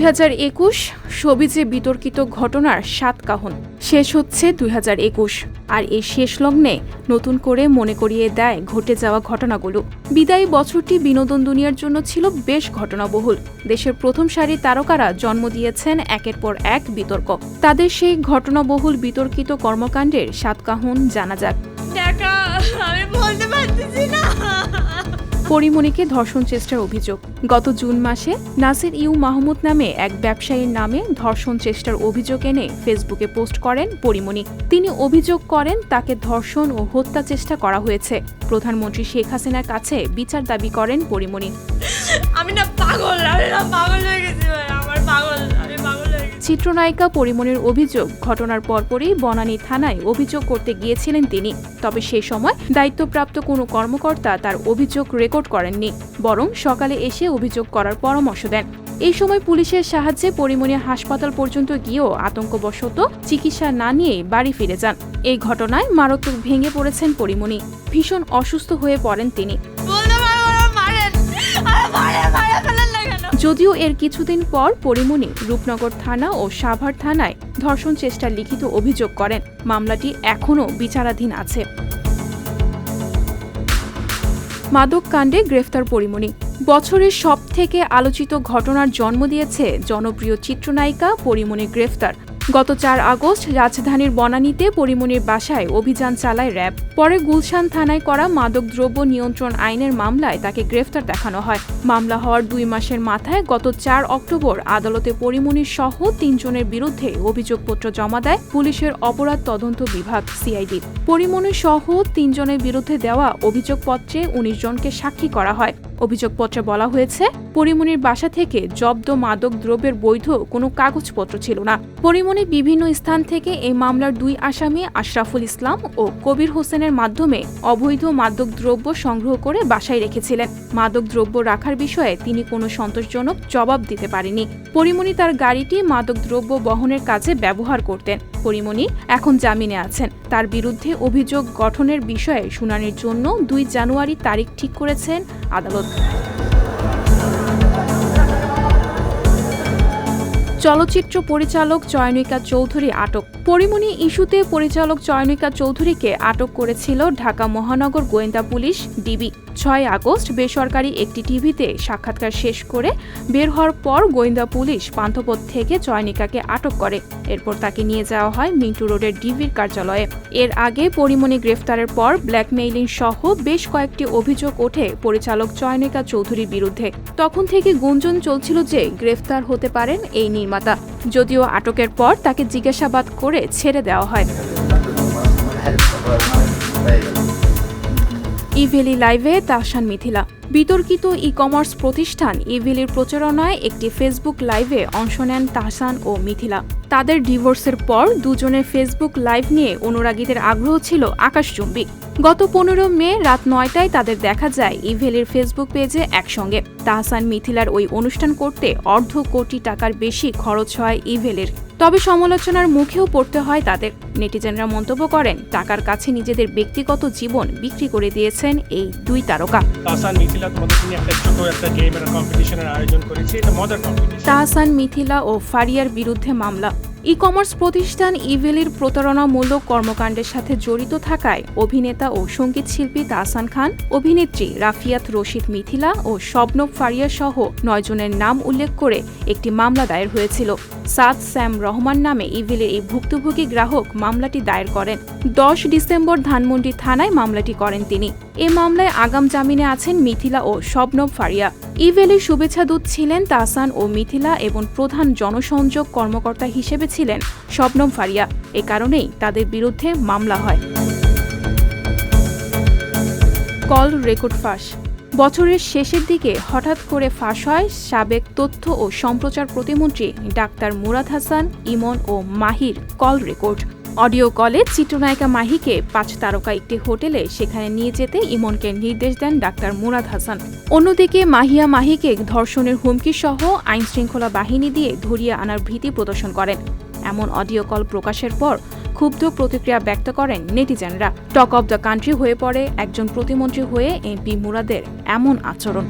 দুই হাজার একুশ সবিজে বিতর্কিত ঘটনার সাত কাহন। শেষ হচ্ছে দুই হাজার একুশ। আর এই শেষ লগ্নে নতুন করে মনে করিয়ে দেয় ঘটে যাওয়া ঘটনাগুলো। বিদায়ী বছরটি বিনোদন দুনিয়ার জন্য ছিল বেশ ঘটনাবহুল। দেশের প্রথম সারির তারকারা জন্ম দিয়েছেন একের পর এক বিতর্ক। তাদের সেই ঘটনাবহুল বিতর্কিত কর্মকাণ্ডের সাত কাহন জানা যাক। টাকা, আমি বলতে পারতেছি না। পরিমণিকে ধর্ষণ চেষ্টার অভিযোগ। গত জুন মাসে নাসির ইউ মাহমুদ নামে এক ব্যবসায়ীর নামে ধর্ষণ চেষ্টার অভিযোগ এনে ফেসবুকে পোস্ট করেন পরিমণি। তিনি অভিযোগ করেন, তাকে ধর্ষণ ও হত্যা চেষ্টা করা হয়েছে। প্রধানমন্ত্রী শেখ হাসিনার কাছে বিচার দাবি করেন পরিমণি। আমি না পাগল, আমি না পাগল হয়ে গেছি আমার পাগল চিত্রনায়িকা পরিমণির অভিযোগ, ঘটনার পরপরই বনানী থানায় অভিযোগ করতে গিয়েছিলেন তিনি। তবে সেই সময় দায়িত্বপ্রাপ্ত কোনো কর্মকর্তা তার অভিযোগ রেকর্ড করেননি, বরং সকালে এসে অভিযোগ করার পরামর্শ দেন। এই সময় পুলিশের সাহায্যে পরিমণি হাসপাতাল পর্যন্ত গিয়েও আতঙ্কবশত চিকিৎসা না নিয়ে বাড়ি ফিরে যান। এই ঘটনায় মারাত্মক ভেঙে পড়েছেন পরিমণি ভীষণ অসুস্থ হয়ে পড়েন তিনি। যদিও এর কিছুদিন পর পরিমণি রূপনগর থানা ও সাভার থানায় ধর্ষণ চেষ্টার লিখিত অভিযোগ করেন। মামলাটি এখনও বিচারাধীন আছে। মাদক কাণ্ডে গ্রেফতার পরিমণি। বছরের সব থেকে আলোচিত ঘটনার জন্ম দিয়েছে জনপ্রিয় চিত্রনায়িকা পরিমণি গ্রেফতার। গত চার আগস্ট রাজধানীর বনানীতে পরিমণির বাসায় অভিযান চালায় র্যাব। পরে গুলশান থানায় করা মাদকদ্রব্য নিয়ন্ত্রণ আইনের মামলায় তাকে গ্রেফতার দেখানো হয়। মামলা হওয়ার দুই মাসের মাথায় গত চার অক্টোবর আদালতে পরিমণির সহ তিনজনের বিরুদ্ধে অভিযোগপত্র জমা দেয় পুলিশের অপরাধ তদন্ত বিভাগ, সিআইডি। পরিমণি সহ তিনজনের বিরুদ্ধে দেওয়া অভিযোগপত্রে উনিশ জনকে সাক্ষী করা হয়। অভিযোগপত্রে বলা হয়েছে পরিমণির বাসা থেকে জব্দ মাদক দ্রব্যের বৈধ কোনো কাগজপত্র ছিল না। পরিমণি বিভিন্ন স্থান থেকে এই মামলার দুই আসামি আশরাফুল ইসলাম ও কবির হোসেনের মাধ্যমে অবৈধ মাদক দ্রব্য সংগ্রহ করে বাসায় রেখেছিলেন। মাদক দ্রব্য রাখার বিষয়ে তিনি কোনো সন্তোষজনক জবাব দিতে পারেনি পরিমণি তার গাড়িটি মাদক দ্রব্য বহনের কাজে ব্যবহার করতেন। পরিমণি এখন জামিনে আছেন। তার বিরুদ্ধে অভিযোগ গঠনের বিষয়ে শুনানির জন্য দুই জানুয়ারি তারিখ ঠিক করেছেন আদালত। চলচ্চিত্র পরিচালক চয়নিকা চৌধুরী আটক। পরিমণি ইস্যুতে পরিচালক চয়নিকা চৌধুরীকে আটক করেছিল ঢাকা মহানগর গোয়েন্দা পুলিশ, ডিবি। ছয় আগস্ট বেসরকারি একটি টিভিতে সাক্ষাৎকার শেষ করে বের হওয়ার পর গোয়েন্দা পুলিশ পান্থপথ থেকে চয়নিকাকে আটক করে। এরপর তাকে নিয়ে যাওয়া হয় মিন্টু রোডের ডিবির কার্যালয়ে। এর আগে পরিমণি গ্রেফতারের পর ব্ল্যাকমেইলিং সহ বেশ কয়েকটি অভিযোগ ওঠে পরিচালক চয়নিকা চৌধুরীর বিরুদ্ধে। তখন থেকে গুঞ্জন চলছিল যে গ্রেফতার হতে পারেন এই নির্মাতা। যদিও আটকের পর তাকে জিজ্ঞাসাবাদ করে ছেড়ে দেওয়া হয়। ইভেলি লাইভে তাহসান মিথিলা। বিতর্কিত ই কমার্স প্রতিষ্ঠান ইভেলির প্রচারণায় একটি ফেসবুক লাইভে অংশ নেন তাহসান ও মিথিলা। তাদের ডিভোর্সের পর দুজনের ফেসবুক লাইভ নিয়ে অনুরাগীদের আগ্রহ ছিল আকাশচুম্বী। গত পনেরো মে রাত নয়টায় তাদের দেখা যায় ইভেলির ফেসবুক পেজে একসঙ্গে। তাহসান মিথিলার ওই অনুষ্ঠান করতে অর্ধ কোটি টাকার বেশি খরচ হয় ইভেলের। তবে সমালোচনার মুখেও পড়তে হয় তাদের। নেটিজেনরা মন্তব্য করেন টাকার কাছে নিজেদের ব্যক্তিগত জীবন বিক্রি করে দিয়েছেন এই দুই তারকা। তাহসান মিথিলা ও ফারিয়ার বিরুদ্ধে মামলা। ই কমার্স প্রতিষ্ঠান ইভেলির প্রতারণামূলক কর্মকাণ্ডের সাথে জড়িত থাকায় অভিনেতা ও সংগীত শিল্পী তাহসান খান, অভিনেত্রী রাফিয়াত রশিদ মিথিলা ও শবনব ফারিয়া সহ নয়জনের নাম উল্লেখ করে একটি মামলা দায়ের হয়েছিল। সাদ স্যাম রহমান নামে ইভেলের এই ভুক্তভোগী গ্রাহক মামলাটি দায়ের করেন। দশ ডিসেম্বর ধানমন্ডি থানায় মামলাটি করেন তিনি। এ মামলায় আগাম জামিনে আছেন মিথিলা ও শবনব ফারিয়া। ইভেলের শুভেচ্ছা দূত ছিলেন তাহসান ও মিথিলা এবং প্রধান জনসংযোগ কর্মকর্তা হিসেবে ছিলেন শবনম ফারিয়া। এ কারণেই তাদের বিরুদ্ধে মামলা হয়। কল রেকর্ড ফাঁস। বছরের শেষের দিকে হঠাৎ করে ফাঁস হয় সাবেক তথ্য ও সম্প্রচার প্রতিমন্ত্রী ডাক্তার মুরাদ হাসান, ইমন ও মাহির কল রেকর্ড। অডিও কলে চিত্রনায়িকা মাহিকে পাঁচ তারকা একটি হোটেলে সেখানে নিয়ে যেতে ইমনকে নির্দেশ দেন ডাক্তার মুরাদ হাসান। অন্যদিকে মাহিয়া মাহিকে ধর্ষণের হুমকি সহ আইন শৃঙ্খলা বাহিনী দিয়ে ধরিয়ে আনার ভীতি প্রদর্শন করেন। এমন অডিও কল প্রকাশের পর ক্ষুব্ধ প্রতিক্রিয়া ব্যক্ত করেন নেটিজেনরা। টক অব দ্য কান্ট্রি হয়ে পড়ে একজন প্রতিমন্ত্রী হয়ে এমপি মুরাদের এমন আচরণ।